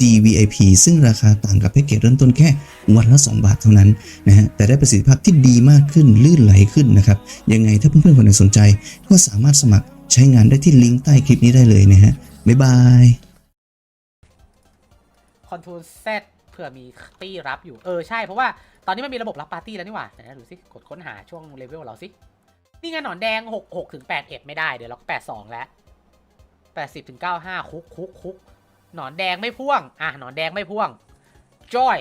GVIP ซึ่งราคาต่างกับแพ็กเกจเริ่มต้นแค่วันละ 2 บาทเท่านั้นนะฮะแต่ได้ประสิทธิภาพที่ดีมากขึ้นลื่นไหลขึ้นนะครับยังไงถ้าเพื่อนๆคนไหนสนใจ ก็สามารถสมัครใช้งานได้ที่ลิงก์ใต้คลิปนี้ได้เลยนะฮะบ๊ายบายคอนโทรล Z เผื่อมีตี้รับอยู่ เออใช่ เพราะว่าตอนนี้มันมีระบบรับปาร์ตี้แล้วนี่หว่าไหนดูสิกดค้นหาช่วงเลเวลเราสิ นี่ไงหนอนแดง 6 6ถึง8 1ไม่ได้ เดี๋ยวเราก็82 แล้ว 80ถึง95 คุกคุกคุก หนอนแดงไม่พ่วง อะ หนอนแดงไม่พ่วง จอย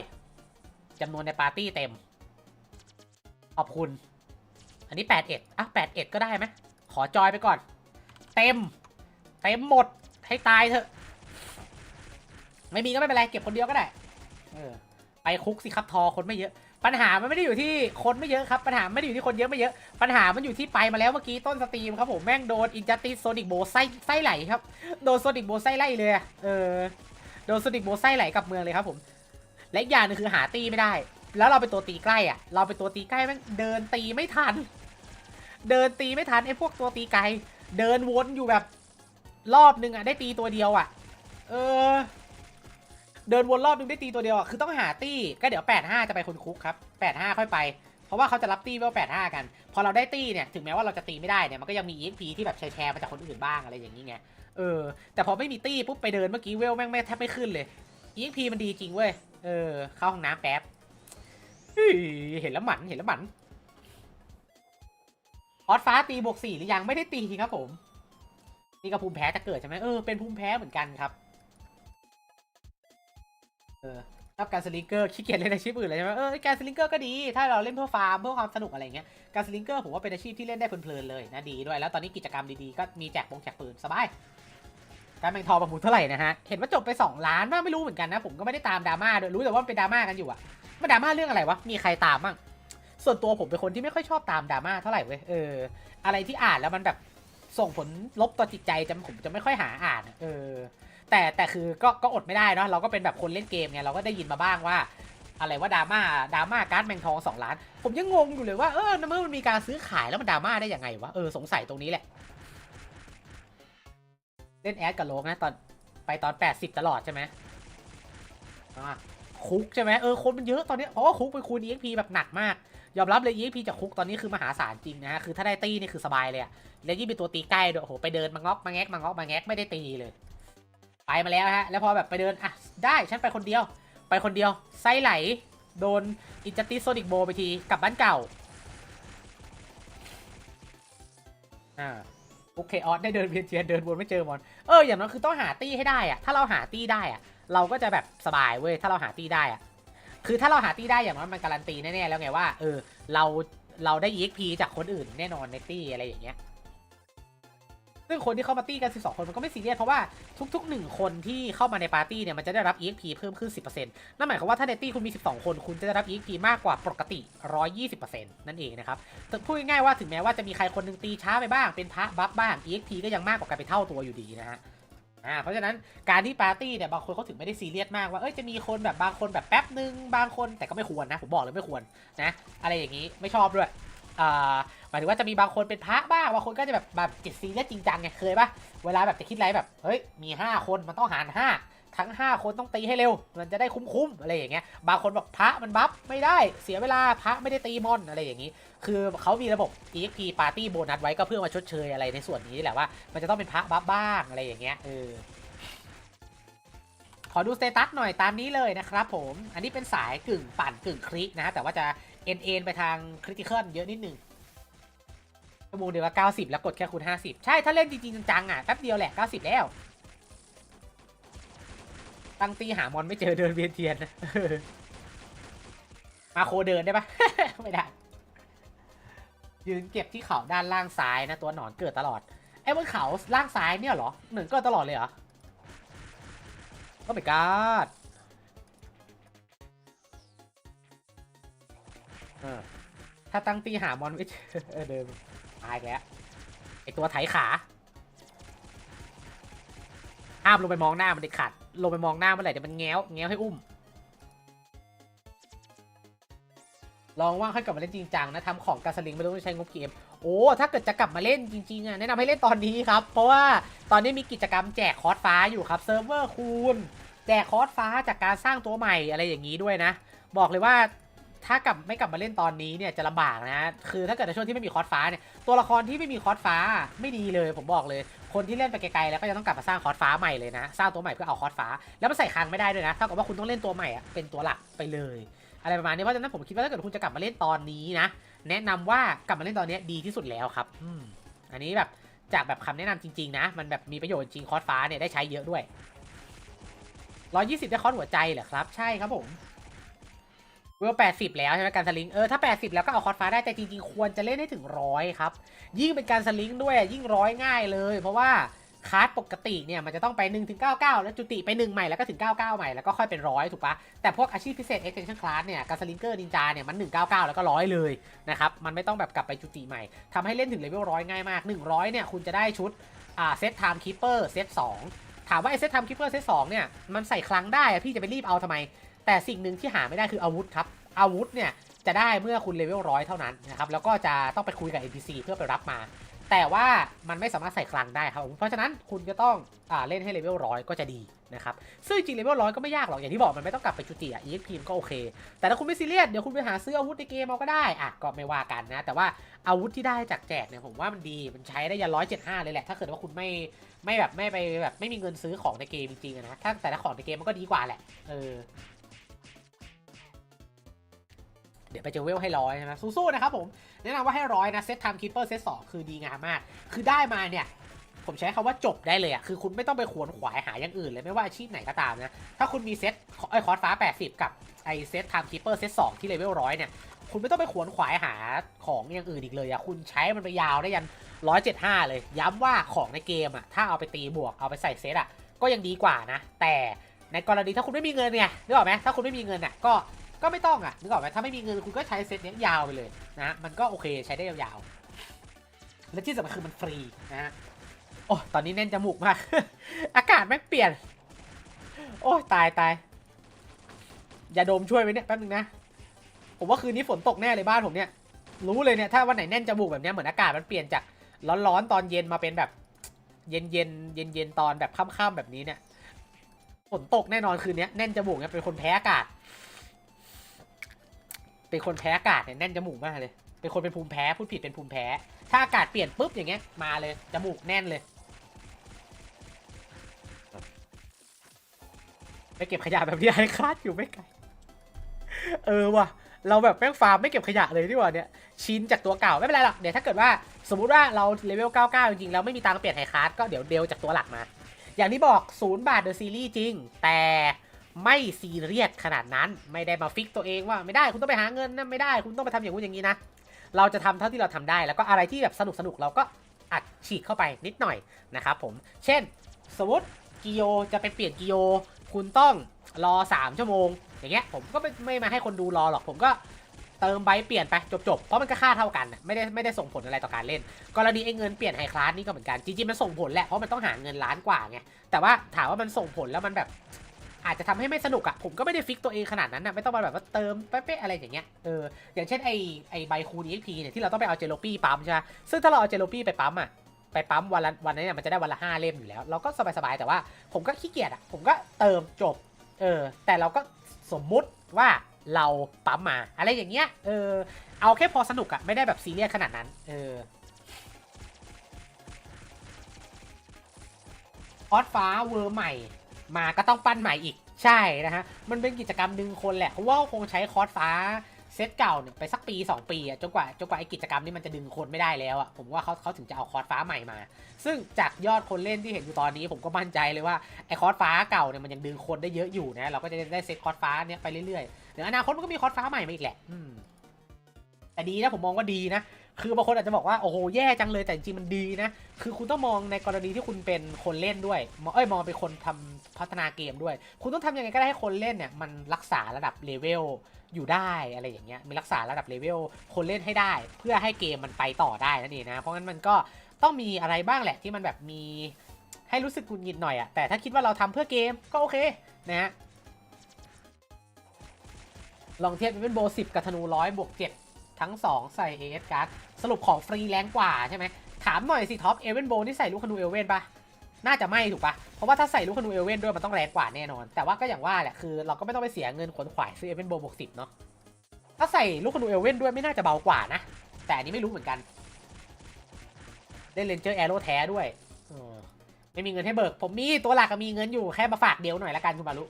จำนวนในปาร์ตี้เต็ม ขอบคุณ อันนี้ 8 เอ็ดอะ81ก็ได้ไหม ขอจอยไปก่อน เต็ม เต็มหมด ให้ตายเถอะ ไม่มีก็ไม่เป็นไร เก็บคนเดียวก็ได้ เออ ไปคุกสิครับทอคนไม่เยอะ ปัญหามันไม่ได้อยู่ที่คนไม่เยอะครับ ปัญหาไม่ได้อยู่ที่คนเยอะไม่เยอะ ปัญหามันอยู่ที่ไปมาแล้วเมื่อกี้ต้นสตรีมครับผมแม่งโดนอินจัติโซนิกโบไส้ไส้ไหลครับ โดนโซนิกโบไส้ไล่เลยเออ โดนโซนิกโบไส้ไหลกลับเมืองเลยครับผม และอีกอย่างหนึงคือหาตีไม่ได้ แล้วเราเป็นตัวตีใกล้อะเราเป็นตัวตีใกล้แม่งเดินตีไม่ทัน เดินตีไม่ทันไอ้พวกตัวตีไกล เดินวนอยู่แบบรอบนึงอะได้ตีตัวเดียวอะเออ เดินวนรอบนึงได้ตีตัวเดียวอะคือต้องหาตี้ก็เดี๋ยว 85 จะไปคนคุกครับ 85 ค่อยไป เพราะว่าเขาจะรับตี้เวล85 กัน พอเราได้ตี้เนี่ยถึงแม้ว่าเราจะตีไม่ได้เนี่ยมันก็ยังมี EXP ที่แบบแชร์มาจากคนอื่นบ้างอะไรอย่างนี้ไงเออแต่พอไม่มีตี้ปุ๊บไปเดินเมื่อกี้เวลแม่งไม่แทบไม่ขึ้นเลย EXP มันดีจริงเว้ยเออเข้าห้องน้ำแป๊บเฮ้ยเห็นแล้วหมันเห็นแล้วหมันออสฟ้าตีบวกสี่หรือยังไม่ได้ตีครับผม นี่ก็ภูมิแพ้จะเกิดใช่ไหมเออเป็นภูมิแพ้เหมือนกันครับ เออรับการสลิงเกอร์ขี้เกียจเล่นอาชีพอื่นเลยใช่ไหมเออการสลิงเกอร์ก็ดี ถ้าเราเล่นเพื่อฟาร์มเพื่อความสนุกอะไรเงี้ยการสลิงเกอร์ผมว่าเป็นอาชีพที่เล่นได้เพลินๆเลยนะดีด้วยแล้วตอนนี้กิจกรรมดีๆก็มีแจกปงแจกปืนสบายการแบ่งทองประมูลเท่าไหร่นะฮะเห็นว่าจบไป 2 ล้านว่าไม่รู้เหมือนกันนะผมก็ไม่ได้ตามดราม่าด้วยรู้แต่ว่าเป็นดราม่ากันอยู่อะมันดราม่าเรื่องอะไรวะมีใครตามบ้างส่วนตัวผมเป็นคนที่ไม่ค่อยชอบตามดราม่าเท่าไหร่เว้ยเอออะไรที่อ่านแล้วมันแบบส่งผลลบต่อจิตใจจะผมจะไม่ค่อยหาอ่านเออ แต่แต่คือก็ก็อดไม่ได้เนาะเราก็เป็นแบบคนเล่นเกมไงเราก็ได้ยินมาบ้างว่า อะไรว่าดราม่าดราม่าการ์ดแมงทองสองล้าน ผมยังงงอยู่เลยว่าเออเมื่อมันมีการซื้อขายแล้วมันดราม่าได้ยังไงวะเออสงสัยตรงนี้แหละ เล่นแอดกับโลกนะตอนไปตอน 80 ตลอดใช่ไหมอ่าคุกใช่ไหมเออคนมันเยอะตอนนี้เพราะว่าคุกเป็นคูณ EXP แบบหนักมาก ยอมรับเลย EXP จากคุกตอนนี้คือมหาศาลจริงนะฮะคือถ้าได้ตีนี่คือสบายเลยอะแล้วยิ่งเป็นตัวตีใกล้ด้วยโอ้โหไปเดินมางอกมาแงกมางอกมาแงกไม่ได้ตีเลย ไปมาแล้วฮะ แล้วพอแบบไปเดิน อะ ได้ฉันไปคนเดียว ไปคนเดียว ไส้ไหล โดนอินจัติโซนิกโบไปที กลับบ้านเก่า อ่าโอเคออสได้เดินเวียนเทียนเดินวนไม่เจอมอน เออ อย่างนั้นคือต้องหาตี้ให้ได้อะถ้าเราหาตี้ได้อะเราก็จะแบบสบายเว้ย ถ้าเราหาตี้ได้อะคือถ้าเราหาตี้ได้อย่างนั้นมันการันตีแน่ๆแล้วไงว่า เออ เรา เราได้ EXP จากคนอื่นแน่นอนในตี้อะไรอย่างเงี้ย ซึ่งคนที่เข้ามาตี้กัน 12 คนมันก็ไม่ซีเรียสเพราะว่าทุก ๆ 1 คนที่เข้ามาในปาร์ตี้เนี่ยมันจะได้รับ EXP เพิ่มขึ้น 10%นั่นหมายความว่าถ้าในตี้คุณมี 12 คนคุณจะได้รับ EXP มากกว่าปกติ 120%นั่นเองนะครับแต่พูดง่ายๆว่าถึงแม้ว่าจะมีใครคนหนึงตีช้าไปบ้างเป็นพระบัฟบ้าง EXP ก็ยังมากกว่ากันไปเท่าตัวอยู่ดีนะฮะอ่าเพราะฉะนั้นการที่ปาร์ตี้เนี่ยบางคนเขาถึงไม่ได้ซีเรียสมากว่าเอ้ยจะมีคนแบบบางคนแบบแป๊บนึงบางคนแต่ก็ไม่ควรนะผมบอกเลยไม่ควรนะอะไรอย่างนี้ไม่ชอบด้วย หมายถึงว่าจะมีบางคนเป็นพระบ้างบางคนก็จะแบบแบบจิตซีเรียสจริงจังไงเคยปะเวลาแบบจะคิดอะไรแบบเฮ้ยมี 5 คนมันต้องหาร 5 ทั้ง 5 คนต้องตีให้เร็ว มันจะได้คุ้มๆอะไรอย่างเงี้ยบางคนบอกพระมันบัฟไม่ได้เสียเวลาพระไม่ได้ตีมอนอะไรอย่างนี้ คือเขามีระบบ EXP Party Bonus ไว้ก็เพื่อมาชดเชยอะไรในส่วนนี้แหละว่า มันจะต้องเป็นพระบัฟบ้างอะไรอย่างเงี้ยเออขอดูสเตตัสหน่อยตามนี้เลยนะครับผม อันนี้เป็นสายกึ่งปั่นกึ่งคลิกนะฮะแต่ว่าจะ เอ็นเอ็นไปทางคริติคอลเยอะนิดหนึงชั่วโมงเดียวว่า 90 แล้วกดแค่คูณ 50 ใช่ ถ้าเล่นจริงๆจังๆอะแป๊บเดียวแหละ 90 แล้ว ตั้งตีหามอนไม่เจอเดินเวียนเทียนนะมาโคเดินได้ปะไม่ได้ ยืนเก็บที่เขาด้านล่างซ้ายนะ ตัวหนอนเกิดตลอด ไอ้บนเขาล่างซ้ายเนี่ยเหรอ หนึ่งกิดตลอดเลยเหรอก็ไม่กาด ถ้าตั้งตีหามอนไม่เจอเออเดิมตายแล้วไอตัวไถขาห้ามลงไปมองหน้ามันเด็ดขาดลงไปมองหน้าเมื่อไหร่เดี๋ยวมันแง้วแง้วให้อุ้ม ลองว่างค่อยกลับมาเล่นจริงจังนะทำของกาสลิงไม่ต้องใช้งบเกมโอ้ถ้าเกิดจะกลับมาเล่นจริงๆอะแนะนำให้เล่นตอนนี้ครับ เพราะว่าตอนนี้มีกิจกรรมแจกคอร์สฟ้าอยู่ครับเซิร์ฟเวอร์คูณแจกคอร์สฟ้าจากการสร้างตัวใหม่อะไรอย่างนี้ด้วยนะ บอกเลยว่า ถ้ากลับไม่กลับมาเล่นตอนนี้เนี่ยจะลำบากนะ คือถ้าเกิดในช่วงที่ไม่มีคอร์สฟ้าเนี่ย ตัวละครที่ไม่มีคอร์สฟ้าไม่ดีเลย ผมบอกเลย คนที่เล่นไปไกลๆแล้วก็จะต้องกลับมาสร้างคอร์สฟ้าใหม่เลยนะ สร้างตัวใหม่เพื่อเอาคอร์สฟ้า แล้วมันใส่คลังไม่ได้ด้วยนะเท่ากับว่าคุณต้องเล่นตัวใหม่อะเป็นตัวหลักไปเลย อะไรประมาณนี้เพราะฉะนั้นผมคิดว่าถ้าเกิดคุณจะกลับมาเล่นตอนนี้นะ แนะนำว่ากลับมาเล่นตอนนี้ดีที่สุดแล้วครับอืมอันนี้แบบจากแบบคำแนะนำจริงๆนะ มันแบบมีประโยชน์จริงคอร์สฟ้าเนี่ยได้ใช้เยอะด้วย120 ได้คอร์สหัวใจเหรอครับ ใช่ครับผม เวล80แล้วใช่ไหมการสลิง เออ ถ้า80แล้วก็เอาคอร์สฟ้าได้ แต่จริงๆ ควรจะเล่นให้ถึงร้อยครับ ยิ่งเป็นการสลิงด้วยยิ่งร้อยง่ายเลย เพราะว่าคาร์ดปกติเนี่ยมันจะต้องไป1ถึง99 แล้วจุติไป 1 ใหม่แล้วก็ถึง 99 ใหม่แล้วก็ค่อยเป็นร้อยถูกปะแต่พวกอาชีพพิเศษ extension class เนี่ยการสลิงเกอร์นินจาเนี่ยมัน 199 แล้วก็ร้อยเลยนะครับมันไม่ต้องแบบกลับไปจุติใหม่ทำให้เล่นถึงเลเวลร้อยง่ายมาก 100 เนี่ยคุณจะได้ชุดอ่าเซตไทม์คีเปอร์เซต2ถามว่าไอเซตไทม์คีเปอร์เซต2เนี่ยมันใส่คลังได้อะพี่จะไปรีบเอาทำไม แต่สิ่งหนึ่งที่หาไม่ได้คืออาวุธครับ อาวุธเนี่ยจะได้เมื่อคุณเลเวลร้อยเท่านั้นนะครับ แล้วก็จะต้องไปคุยกับ NPC เพื่อไปรับมา แต่ว่ามันไม่สามารถใส่คลังได้ครับ เพราะฉะนั้นคุณจะต้องอเล่นให้เลเวลร้อยก็จะดีนะครับ ซึ่งจริงเลเวลร้อยก็ไม่ยากหรอก อย่างที่บอกมันไม่ต้องกลับไปจุติอะ EXP มันก็โอเค แต่ถ้าคุณไม่ซีเรียส เดี๋ยวคุณไปหาซื้ออาวุธในเกมเอาก็ได้ อะ ก็ไม่ว่ากันนะ แต่ว่าอาวุธที่ได้จากแจกเนี่ยผมว่ามันดี มันใช้ได้ยันร้อยเจ็ดห้าเลยแหละ ถ้าเกิดว่าคุณไม่ไม่แบบไม่ไปแบบไม่มีเงินซื้อของในเกมจริงๆนะ ถ้าแต่ละของในเกมมันก็ดีกว่าแหละ เออ เดี๋ยวไปเจอเวลให้ร้อยใช่ไหมสู้ๆนะครับผมแนะนำว่าให้ร้อยนะเซตไทม์คีเปอร์เซตสองคือดีงามมาก คือได้มาเนี่ยผมใช้คำว่าจบได้เลยอะคือคุณไม่ต้องไปขวนขวายหาอย่างอื่นเลยไม่ว่าอาชีพไหนก็ตามนะ ถ้าคุณมีเซตไอคอร์สฟ้า 80 กับไอเซตไทม์คีเปอร์เซตสองที่เลเวลร้อยเนี่ย คุณไม่ต้องไปขวนขวายหาของอย่างอื่นอีกเลยอะคุณใช้มันไปยาวได้ยัน 175 เลย ย้ำว่าของในเกมอะถ้าเอาไปตีบวกเอาไปใส่เซตอะก็ยังดีกว่านะ แต่ในกรณีถ้าคุณไม่มีเงินเนี่ยนึกออกไหมถ้าคุณไม่มีเงินอะก็ ก็ไม่ต้องอะนึกออกไหมถ้าไม่มีเงินคุณก็ใช้เซตเนี้ยยาวไปเลยนะมันก็โอเคใช้ได้ยาวๆ และที่สำคัญคือมันฟรีนะฮะโอ้ตอนนี้แน่นจมูกมาก อากาศแม่งเปลี่ยน โอ้ตายตายอย่าดมช่วยไว้เนี่ยแป๊บนึงนะผมว่าคืนนี้ฝนตกแน่เลยบ้านผมเนี่ย รู้เลยเนี่ยถ้าวันไหนแน่นจมูกแบบเนี้ยเหมือนอากาศมันเปลี่ยนจากร้อนๆตอนเย็นมาเป็นแบบ เย็นเย็นเย็นเย็นๆตอนแบบค่ำๆแบบนี้เนี่ยฝนตกแน่นอนคืนนี้แน่นจมูกเนี่ยเป็นคนแพ้อากาศ เป็นคนแพ้อากาศเนี่ยแน่นจมูกมากเลย เป็นคนเป็นภูมิแพ้พูดผิดเป็นภูมิแพ้ ถ้าอากาศเปลี่ยนปุ๊บอย่างเงี้ยมาเลยจมูกแน่นเลย ไปเก็บขยะแบบที่ไอ้คาดอยู่ไม่ไกล เออว่ะ เราแบบแม่งฟาร์มไม่เก็บขยะเลยดีกว่าเนี่ย ชิ้นจากตัวเก่าไม่เป็นไรหรอก เดี๋ยวถ้าเกิดว่าสมมุติว่าเราเลเวล 99 จริงๆแล้วไม่มีตังค์เปลี่ยนไฮคาร์ดก็เดี๋ยวเดลจากตัวหลักมา อย่างที่บอก0บาทเดอะซีรีส์จริง แต่ ไม่ซีเรียสขนาดนั้น ไม่ได้มาฟิกตัวเองว่าไม่ได้คุณต้องไปหาเงินนะไม่ได้คุณต้องไปทำอย่างนู้นอย่างนี้นะเราจะทำเท่าที่เราทำได้ แล้วก็อะไรที่แบบสนุกสนุกเราก็อัดฉีกเข้าไปนิดหน่อยนะครับผม เช่น สมมติกิโยจะไปเปลี่ยนกิโยคุณต้องรอ 3 ชั่วโมง อย่างเงี้ยผมก็ไม่ไม่มาให้คนดูรอหรอกผมก็เติมใบเปลี่ยนไปจบๆ เพราะมันก็ค่าเท่ากัน ไม่ได้ไม่ได้ส่งผลอะไรต่อการเล่น กรณีไอ้เงินเปลี่ยนไฮคลาสนี่ก็เหมือนกัน จริงๆ มันส่งผลแหละ เพราะมันต้องหาเงินล้านกว่าไง แต่ว่าถามว่ามันส่งผลแล้วมันแบบ อาจจะทำให้ไม่สนุกอะผมก็ไม่ได้ฟิกตัวเองขนาดนั้นนะไม่ต้องมาแบบว่าเติมเป๊ะๆอะไรอย่างเงี้ยเอออย่างเช่นไอไอใบคูณ EXP เนี่ยที่เราต้องไปเอาเจโลปี้ปั๊มใช่ไหมซึ่งถ้าเราเอาเจโลปี้ไปปั๊มอะไปปั๊มวันละวันนั้นเนี่ยมันจะได้วันละห้าเล่มอยู่แล้ว เราก็สบายๆแต่ว่าผมก็ขี้เกียจอะผมก็เติมจบเออแต่เราก็สมมุติว่าเราปั๊มมาอะไรอย่างเงี้ยเออเอาแค่พอสนุกอะไม่ได้แบบซีเรียสขนาดนั้นเออออสฟ้าเวอร์ใหม่ มาก็ต้องปั้นใหม่อีกใช่นะฮะ มันเป็นกิจกรรมดึงคนแหละเพราะว่าคงใช้คอร์สฟ้าเซตเก่าเนี่ยไปสักปี 2 ปีอะจนกว่าจนกว่าไอกิจกรรมนี้มันจะดึงคนไม่ได้แล้วอะผมว่าเขาเขาถึงจะเอาคอร์สฟ้าใหม่มา ซึ่งจากยอดคนเล่นที่เห็นอยู่ตอนนี้ ผมก็มั่นใจเลยว่าไอคอร์สฟ้าเก่าเนี่ยมันยังดึงคนได้เยอะอยู่นะเราก็จะได้เซตคอร์สฟ้าเนี่ยไปเรื่อยๆเดี๋ยวอนาคตมันก็มีคอร์สฟ้าใหม่มาอีกแหละแต่ดีนะผมมองว่าดีนะ คือบางคนอาจจะบอกว่าโอ้โหแย่จังเลยแต่จริงมันดีนะ คือคุณต้องมองในกรณีที่คุณเป็นคนเล่นด้วยมองเอ้ยมองเป็นคนทำพัฒนาเกมด้วย คุณต้องทำยังไงก็ได้ให้คนเล่นเนี่ยมันรักษาระดับเลเวลอยู่ได้อะไรอย่างเงี้ยมีรักษาระดับเลเวลคนเล่นให้ได้ เพื่อให้เกมมันไปต่อได้นั่นเองนะ เพราะงั้นมันก็ต้องมีอะไรบ้างแหละที่มันแบบมีให้รู้สึกหงุดหงิดหน่อยอะแต่ถ้าคิดว่าเราทำเพื่อเกมก็โอเคนะฮะลองเทียบเป็นโบสิบกับธนูร้อยบวกเจ็ด ทั้ง 2 ใส่ AS card สรุปของฟรีแรงกว่าใช่ไหมถามหน่อยสิท็อปเอเวนโบนี่ใส่ลูกคนูเอเวนปะน่าจะไม่ถูกปะเพราะว่าถ้าใส่ลูกคนูเอเวนด้วยมันต้องแรงกว่าแน่นอน แต่ว่าก็อย่างว่าแหละคือเราก็ไม่ต้องไปเสียเงินขนขวายซื้อเอเวนโบบวกสิบเนาะถ้าใส่ลูกคนูเอเวนด้วยไม่น่าจะเบากว่านะ แต่อันนี้ไม่รู้เหมือนกันได้เลนเจอร์แอโร่แท้ด้วยไม่มีเงินให้เบิก ผมมีตัวหลักก็มีเงินอยู่แค่มาฝากเดียวหน่อยละกันคุณบารุ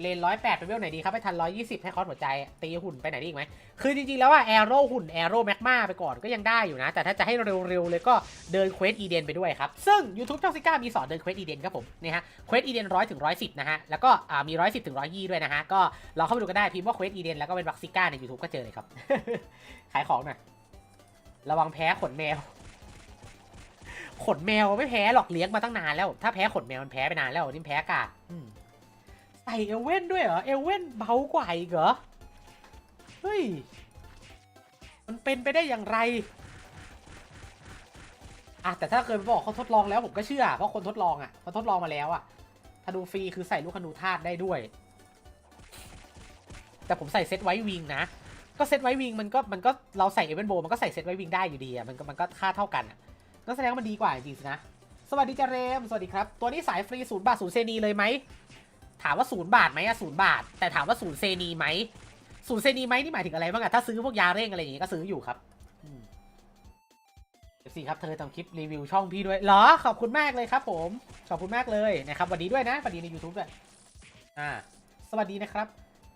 เลนร้อยแปดไปเวลไหนดีครับไปทันร้อยยี่สิบให้คอสหัวใจ ตีหุ่นไปไหนดีอีกไหม คือจริงๆแล้วว่าแอโร่หุ่นแอโร่แมกมาไปก่อนก็ยังได้อยู่นะ แต่ถ้าจะให้เร็วๆเลยก็เดินเควสอีเดนไปด้วยครับ ซึ่ง YouTube ช่องซิก้ามีสอนเดินเควสอีเดนครับผมนี่ฮะเควสอีเดนร้อยถึงร้อยสิบนะฮะ แล้วก็มีร้อยสิบถึงร้อยยี่ด้วยนะฮะ ก็เราเข้าไปดูกันได้พิมพ์ว่าเควสอีเดนแล้วก็เป็นบักซิก้าใน YouTube ก็เจอเลยครับขายของหน่อยระวังแพ้ขนแมวขนแมวไม่แพ้หรอกเลี้ยงมาตั้งนานแล้ว ถ้าแพ้ขนแมวมันแพ้ไปนานแล้วนี่แพ้อากาศอืม ใส่เอลเว่นด้วยเหรอ เอลเว่นเบากว่าอีกเหรอ เฮ้ย มันเป็นไปได้อย่างไรอะแต่ถ้าเคยบอกเขาทดลองแล้วผมก็เชื่อ เพราะคนทดลองอะเขาทดลองมาแล้วอะธนูฟรีคือใส่ลูกธนูธาตุได้ด้วย แต่ผมใส่เซตไว้วิงนะ ก็เซตไว้วิงมันก็มันก็เราใส่เอเวนโบมันก็ใส่เซตไว้วิงได้อยู่ดีอะมันก็มันก็ค่าเท่ากันอะก็แสดงว่ามันดีกว่าจริงๆนะ สวัสดีจาเรม สวัสดีครับ ตัวนี้สายฟรีศูนย์บาทศูนย์เซนีเลยไหม ถามว่าศูนย์บาทไหมอะศูนย์บาท แต่ถามว่าศูนย์เซนีไหมศูนย์เซนีไหมนี่หมายถึงอะไรบ้างอะถ้าซื้อพวกยาเร่งอะไรอย่างงี้ก็ซื้ออยู่ครับเดี๋ยวสิครับเธอทำคลิปรีวิวช่องพี่ด้วยเหรอขอบคุณมากเลยครับ ผมขอบคุณมากเลยนะครับสวัสดีด้วยนะสวัสดีใน YouTube ด้วยอ่า สวัสดีนะครับ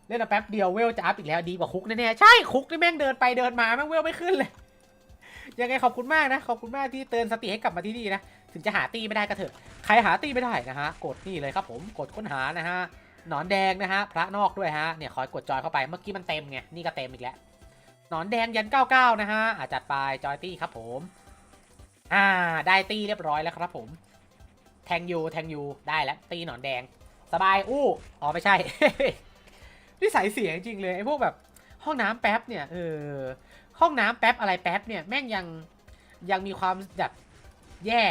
เล่นมาแป๊บเดียวเวลจะอัพอีกแล้วดีกว่าคุกแน่ๆใช่คุกนี่แม่งเดินไปเดินมาแม่งเวลไม่ขึ้นเลยยังไงขอบคุณมากนะ ขอบคุณมากที่เตือนสติให้กลับมาที่นี่นะ ถึงจะหาตีไม่ได้ก็เถอะ ใครหาตีไม่ได้นะฮะ กดนี่เลยครับผม กดค้นหานะฮะ หนอนแดงนะฮะ พระนอกด้วยฮะ เนี่ยคอยกดจอยเข้าไป เมื่อกี้มันเต็มไง นี่ก็เต็มอีกแล้ว หนอนแดงยัน 99 นะฮะอาจัดไป จอยตี้ครับผม อ่า ได้ตีเรียบร้อยแล้วครับผม แทงยู แทงยู ได้แล้ว ตีหนอนแดง สบาย อู้ อ๋อไม่ใช่ นิสัยเสียจริงเลยไอ้พวกแบบ ห้องน้ำแป๊บเนี่ย เออ ห้องน้ำแป๊บอะไรแป๊บเนี่ย แม่งยัง ยังมีความแบบแย่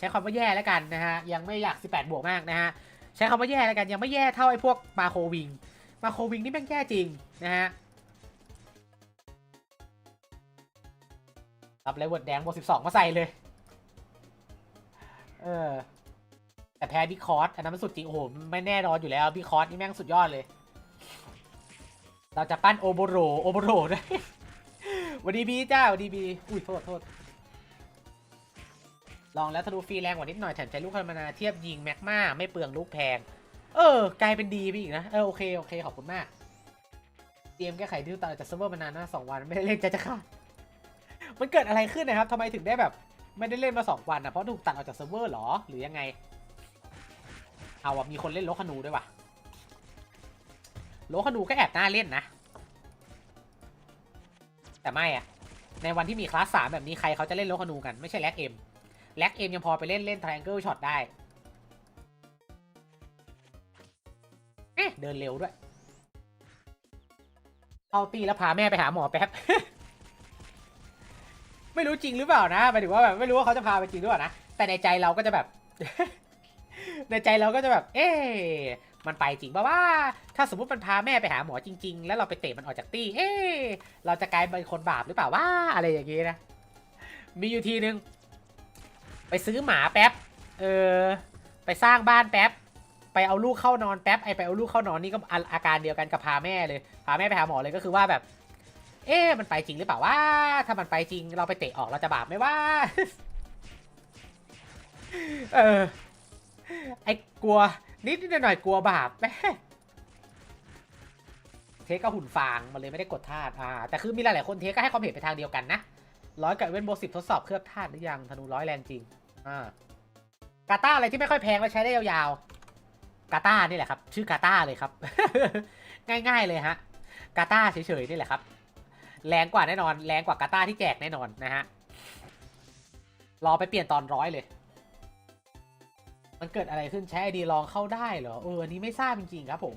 ใช้คำว่าแย่แล้วกันนะฮะยังไม่อยาก 18 บวกมากนะฮะใช้คำว่าแย่แล้วกันยังไม่แย่เท่าไอ้พวกมาโควิงมาโควิงนี่แม่งแย่จริงนะฮะรับเลเวิร์แดงบวก12 มาใส่เลย เออ แต่แพ้บิ๊กคอร์สอันนั้นมันสุดจริง โอ้โห ไม่แน่นอนอยู่แล้วบิ๊กคอร์สนี่แม่งสุดยอดเลย เราจะปั้นโอโบโร โอโบโรด้วยวันดีบีจ้าวันดีบี อุ้ย โทษโทษ ลองแล้วธนูฟรีแรงกว่านิดหน่อยแถมใช้ลูกคาร์มานาเทียบยิงแม็กมาไม่เปลืองลูกแพง เออ กลายเป็นดีไปอีกนะ เออโอเคโอเคขอบคุณมากเตรียมแก้ไขดิวตาจากเซิร์ฟเวอร์มานานนะสองวันไม่ได้เล่นใจจะขาดมันเกิดอะไรขึ้นนะครับทำไมถึงได้แบบไม่ได้เล่นมาสองวันนะเพราะถูกตัดออกจากเซิร์ฟเวอร์หรอ หรือยังไง เอาว่ะมีคนเล่นโลคานูด้วยว่ะโลคานูก็แอบน่าเล่นนะ แต่ไม่อะในวันที่มีคลาสสามแบบนี้ใครเขาจะเล่นโลคานูกันไม่ใช่แล็กเอ็ม แล็กเอ็มยังพอไปเล่นเล่น triangle shot ได้เอ๊ะเดินเร็วด้วย เอาตีแล้วพาแม่ไปหาหมอแป๊บ ไม่รู้จริงหรือเปล่านะหมายถึงว่าแบบไม่รู้ว่าเขาจะพาไปจริงหรือเปล่านะ แต่ในใจเราก็จะแบบ ในใจเราก็จะแบบ เอ๊ะมันไปจริงป่าว่า ถ้าสมมติมันพาแม่ไปหาหมอจริง ๆ แล้วเราไปเตะมันออกจากตี้ เอ๊ะเราจะกลายเป็นคนบาปหรือเปล่าว่าอะไรอย่างงี้นะ มีอยู่ทีนึง ไปซื้อหมาแป๊บ เออ ไปสร้างบ้านแป๊บ ไปเอาลูกเข้านอนแป๊บ ไอไปเอาลูกเข้านอนนี่ก็อาอาการเดียวกันกับพาแม่เลย พาแม่ไปหาหมอเลยก็คือว่าแบบ เอ๊ะมันไปจริงหรือเปล่าว่า ถ้ามันไปจริงเราไปเตะออกเราจะบาปไหมว่า เออ ไอกลัว นิดนิดหน่อยกลัวบาปแม่เทคก็หุ่นฟางมันเลยไม่ได้กดธาตุอ่า แต่คือมีหลายๆคนเทคก็ให้ความเห็นไปทางเดียวกันนะร้อยกับเว้นโบสิบทดสอบเคลือบธาตุหรือยังธนูร้อยแรงจริง อ่ากาตาอะไรที่ไม่ค่อยแพงแล้วใช้ได้ยาวๆ กาตานี่แหละครับ ชื่อกาตาเลยครับ ง่ายๆเลยฮะ กาตาเฉยๆนี่แหละครับ แรงกว่าแน่นอน แรงกว่ากาตาที่แจกแน่นอนนะฮะ รอไปเปลี่ยนตอนร้อยเลย มันเกิดอะไรขึ้นใช้ไอดีลองเข้าได้เหรอ เออ อันนี้ไม่ทราบจริงๆครับผม